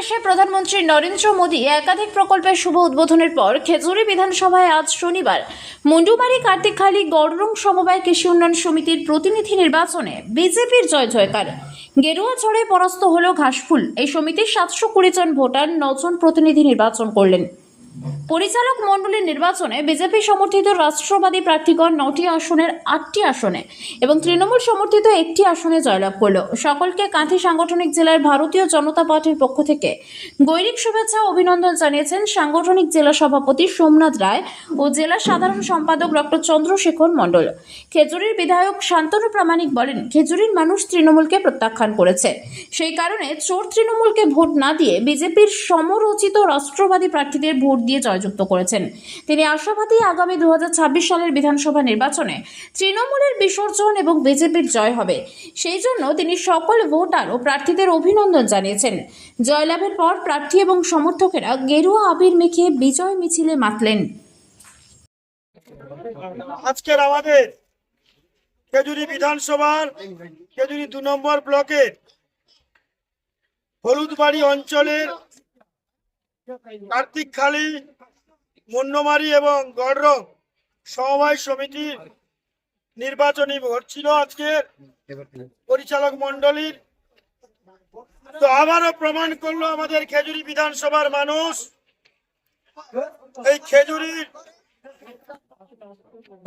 এসে প্রধানমন্ত্রী নরেন্দ্র মোদী একাধিক প্রকল্পের শুভ উদ্বোধনের পর খেজুরি বিধানসভায় আজ শনিবার। মুন্ডুমারি, কার্তিকখালী, গড়রং সমবায় কৃষি উন্নয়ন সমিতির প্রতিনিধি নির্বাচনে বিজেপির জয় জয়কার। গেরুয়া ঝড়ে পরাস্ত হল ঘাসফুল। এই সমিতির সাতশো কুড়ি জন ভোটার নজন প্রতিনিধি নির্বাচন করলেন। পরিচালক মণ্ডলীর নির্বাচনে বিজেপি সমর্থিত রাষ্ট্রবাদী প্রার্থীগণ নটি আসনের আটটি আসনে এবং তৃণমূল সমর্থিত একটি আসনে জয়লাভ করল। সকলকে কাঁথি সাংগঠনিক জেলার ভারতীয় জনতা পার্টির পক্ষ থেকে গৈরিক শুভেচ্ছা অভিনন্দন জানিয়েছেন সাংগঠনিক জেলা সভাপতি সোমনাথ রায় ও জেলা সাধারণ সম্পাদক ডক্টর চন্দ্রশেখর মণ্ডল। খেজুরির বিধায়ক শান্তনু প্রামাণিক বলেন, খেজুরির মানুষ তৃণমূলকে প্রত্যাখ্যান করেছে। সেই কারণে চোর তৃণমূলকে ভোট না দিয়ে বিজেপির সমরচিত রাষ্ট্রবাদী প্রার্থীদের ভোট দিয়ে জয়যুক্ত করেছেন। তিনি আশাবাদী আগামী দু সালের বিধানসভা নির্বাচনে তৃণমূলের বিসর্জন এবং বিজেপির জয় হবে। সেই জন্য তিনি সকল ভোটার ও প্রার্থীদের অভিনন্দন জানিয়েছেন। জয়লাভের পর প্রার্থী এবং সমর্থকেরা গেরুয়া আবির মেখে বিজয় মিছিলে মাতলেন। আজকের আমাদের খেজুরি বিধানসভার খেজুরি দু নম্বর ব্লকের হলুদবাড়ি অঞ্চলের কার্তিকখালী মুন্নমারি এবং গড়রং সমবায় সমিতির নির্বাচনী ভোট ছিল আজকের পরিচালক মন্ডলীর তো আবারও প্রমাণ করল আমাদের খেজুরি বিধানসভার মানুষ। এই খেজুরির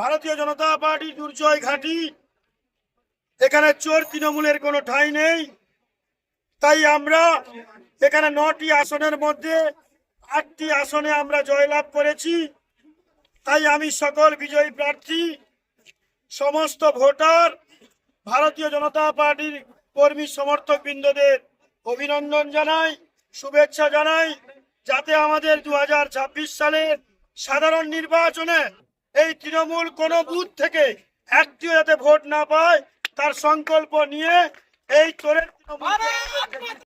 ভারতীয় জনতা পার্টি দুর্জয় ঘাঁটি, এখানে চোর তৃণমূলের কোনো ঠাঁই নেই। তাই আমরা এখানে নটি আসনের মধ্যে আটটি আসনে আমরা জয়লাভ করেছি। তাই আমি সকল বিজয়ী প্রার্থী, সমস্ত ভোটার, ভারতীয় জনতা পার্টির কর্মী সমর্থক বৃন্দদের অভিনন্দন জানাই, শুভেচ্ছা জানাই, যাতে আমাদের দু হাজার ছাব্বিশ সালের সাধারণ নির্বাচনে এই তৃণমূল কোন বুথ থেকে একটিও যাতে ভোট না পায়, তার সংকল্প নিয়ে এই তৃণমূলকে